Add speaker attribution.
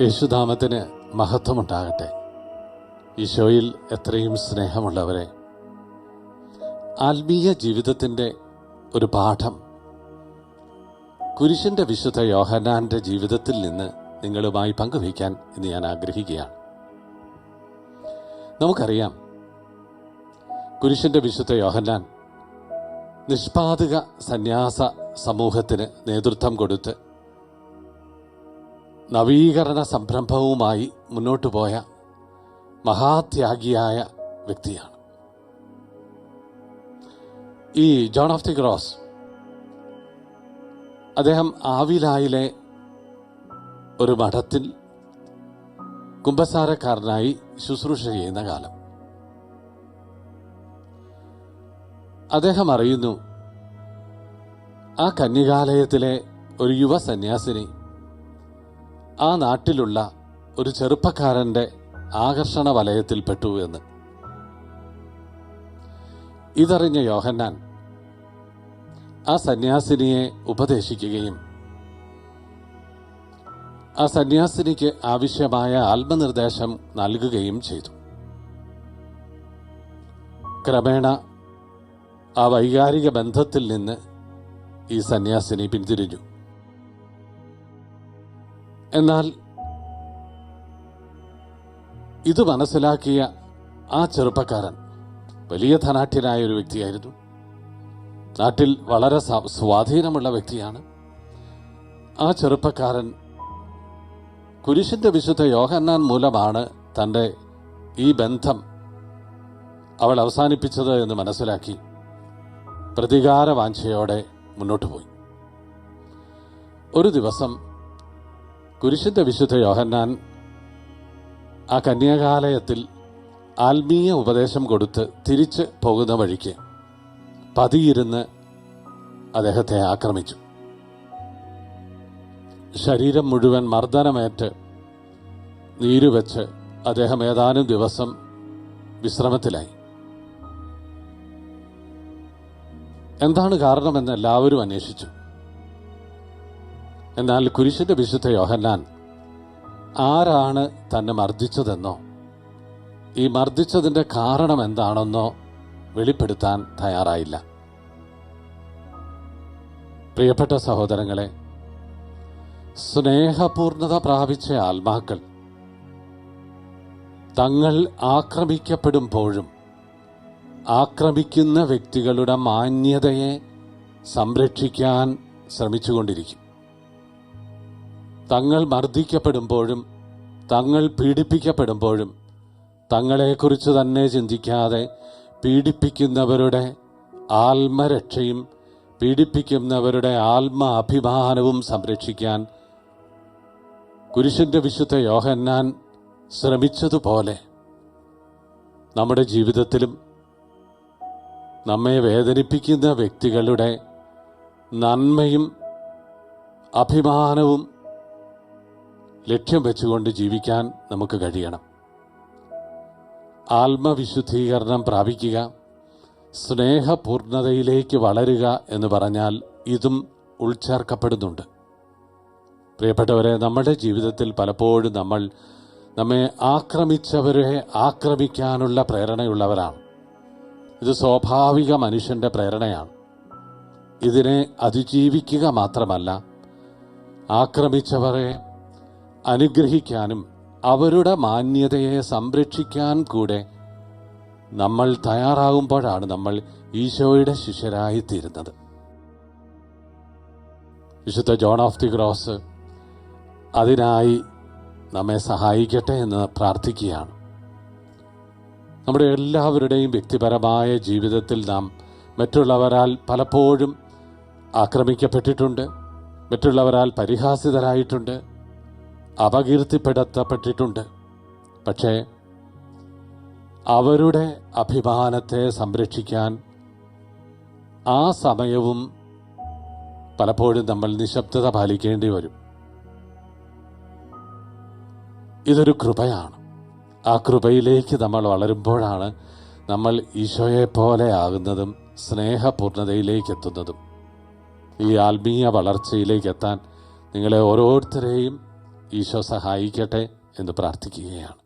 Speaker 1: യേശുനാമത്തിന് മഹത്വമുണ്ടാകട്ടെ. ഈശോയിൽ എത്രയും സ്നേഹമുള്ളവരെ ആത്മീയ ജീവിതത്തിന്റെ ഒരു പാഠം. കുരിശിന്റെ വിശുദ്ധ യോഹനാന്റെ ജീവിതത്തിൽ നിന്ന് നിങ്ങളുമായി പങ്കുവയ്ക്കാൻ ഇന്ന് ഞാൻ ആഗ്രഹിക്കുകയാണ്. നമുക്കറിയാം കുരിശിന്റെ വിശുദ്ധ യോഹന്നാൻ നിഷ്പാതക സന്യാസ സമൂഹത്തിന് നേതൃത്വം കൊടുത്ത് നവീകരണ സംരംഭവുമായി മുന്നോട്ടു പോയ മഹാത്യാഗിയായ വ്യക്തിയാണ്. ഈ ജോൺ ഓഫ് ദി ക്രോസ് അദ്ദേഹം ആവിലായിലെ ഒരു മഠത്തിൽ കുംഭസാരക്കാരനായി ശുശ്രൂഷ ചെയ്യുന്ന കാലം. അദ്ദേഹം അറിയുന്നു ആ കന്യകാലയത്തിലെ ഒരു യുവ സന്യാസിനി ആ നാട്ടിലുള്ള ഒരു ചെറുപ്പക്കാരന്റെ ആകർഷണ വലയത്തിൽപ്പെട്ടു എന്ന്. ഇതറിഞ്ഞ യോഹന്നാൻ ആ സന്യാസിനിയെ ഉപദേശിക്കുകയും ആ സന്യാസിനിക്ക് ആവശ്യമായ ആത്മനിർദ്ദേശം നൽകുകയും ചെയ്തു. ക്രമേണ ആ വൈകാരിക ബന്ധത്തിൽ നിന്ന് ഈ സന്യാസിനി പിന്തിരിഞ്ഞു. എന്നാൽ ഇത് മനസ്സിലാക്കിയ ആ ചെറുപ്പക്കാരൻ വലിയ ധനാഠ്യനായ ഒരു വ്യക്തിയായിരുന്നു. നാട്ടിൽ വളരെ സ്വാധീനമുള്ള വ്യക്തിയാണ്. ആ ചെറുപ്പക്കാരൻ കുരിശിന്റെ വിശുദ്ധ യോഹന്നാൻ മൂലമാണ് തന്റെ ഈ ബന്ധം അവൾ അവസാനിപ്പിച്ചത് എന്ന് മനസ്സിലാക്കി പ്രതികാര വാഞ്ചയോടെ മുന്നോട്ട് പോയി. ഒരു ദിവസം കുരിശിന്റെ വിശുദ്ധ യോഹന്നാൻ ആ കന്യാകാലയത്തിൽ ആത്മീയ ഉപദേശം കൊടുത്ത് തിരിച്ച് പോകുന്ന വഴിക്ക് പതിയിരുന്ന് അദ്ദേഹത്തെ ആക്രമിച്ചു. ശരീരം മുഴുവൻ മർദ്ദനമേറ്റ് നീരുവെച്ച് അദ്ദേഹം ഏതാനും ദിവസം വിശ്രമത്തിലായി. എന്താണ് കാരണമെന്ന് എല്ലാവരും അന്വേഷിച്ചു. എന്നാൽ കുരിശിന്റെ വിശുദ്ധ യോഹന്നാൻ ആരാണ് തന്നെ മർദ്ദിച്ചതെന്നോ ഈ മർദ്ദിച്ചതിന്റെ കാരണം എന്താണെന്നോ വെളിപ്പെടുത്താൻ തയ്യാറായില്ല. പ്രിയപ്പെട്ട സഹോദരങ്ങളെ സ്നേഹപൂർണത പ്രാപിച്ച ആത്മാക്കൾ തങ്ങൾ ആക്രമിക്കപ്പെടുമ്പോഴും ആക്രമിക്കുന്ന വ്യക്തികളുടെ മാന്യതയെ സംരക്ഷിക്കാൻ ശ്രമിച്ചുകൊണ്ടിരിക്കും. തങ്ങൾ മർദ്ദിക്കപ്പെടുമ്പോഴും തങ്ങൾ പീഡിപ്പിക്കപ്പെടുമ്പോഴും തങ്ങളെക്കുറിച്ച് തന്നെ ചിന്തിക്കാതെ പീഡിപ്പിക്കുന്നവരുടെ ആത്മരക്ഷയും പീഡിപ്പിക്കുന്നവരുടെ ആത്മ അഭിമാനവും സംരക്ഷിക്കാൻ കുരിശിന്റെ വിശുദ്ധ യോഹന്നാൻ ശ്രമിച്ചതുപോലെ നമ്മുടെ ജീവിതത്തിലും നമ്മെ വേദനിപ്പിക്കുന്ന വ്യക്തികളുടെ നന്മയും അഭിമാനവും ലക്ഷ്യം വെച്ചുകൊണ്ട് ജീവിക്കാൻ നമുക്ക് കഴിയണം. ആത്മവിശുദ്ധീകരണം പ്രാപിക്കുക സ്നേഹപൂർണതയിലേക്ക് വളരുക എന്ന് പറഞ്ഞാൽ ഇതും ഉൾച്ചേർക്കപ്പെടുന്നുണ്ട്. പ്രിയപ്പെട്ടവരെ നമ്മുടെ ജീവിതത്തിൽ പലപ്പോഴും നമ്മൾ നമ്മെ ആക്രമിച്ചവരെ ആക്രമിക്കാനുള്ള പ്രേരണയുള്ളവരാണ്. ഇത് സ്വാഭാവിക മനുഷ്യന്റെ പ്രേരണയാണ്. ഇതിനെ അതിജീവിക്കുക മാത്രമല്ല ആക്രമിച്ചവരെ അനുഗ്രഹിക്കാനും അവരുടെ മാന്യതയെ സംരക്ഷിക്കാൻ കൂടെ നമ്മൾ തയ്യാറാകുമ്പോഴാണ് നമ്മൾ ഈശോയുടെ ശിഷ്യരായി തീരുന്നത് വിശുദ്ധ ജോൺ ഓഫ് ദി ക്രോസ് അതിനായി നമ്മെ സഹായിക്കട്ടെ എന്ന് പ്രാർത്ഥിക്കുകയാണ്. നമ്മുടെ എല്ലാവരുടെയും വ്യക്തിപരമായ ജീവിതത്തിൽ നാം മറ്റുള്ളവരാൽ പലപ്പോഴും ആക്രമിക്കപ്പെട്ടിട്ടുണ്ട് മറ്റുള്ളവരാൽ പരിഹാസിതരായിട്ടുണ്ട് അപകീർത്തിപ്പെടുത്തപ്പെട്ടിട്ടുണ്ട്. പക്ഷേ അവരുടെ അഭിമാനത്തെ സംരക്ഷിക്കാൻ ആ സമയവും പലപ്പോഴും നമ്മൾ നിശബ്ദത പാലിക്കേണ്ടി വരും. ഇതൊരു കൃപയാണ്. ആ കൃപയിലേക്ക് നമ്മൾ വളരുമ്പോഴാണ് നമ്മൾ ഈശോയെ പോലെ ആകുന്നതും സ്നേഹപൂർണതയിലേക്ക് എത്തുന്നതും ഈ ആത്മീയ വളർച്ചയിലേക്ക് എത്താൻ നിങ്ങളെ ഓരോരുത്തരെയും ഈശോ സഹായിക്കട്ടെ എന്ന് പ്രാർത്ഥിക്കുകയാണ്.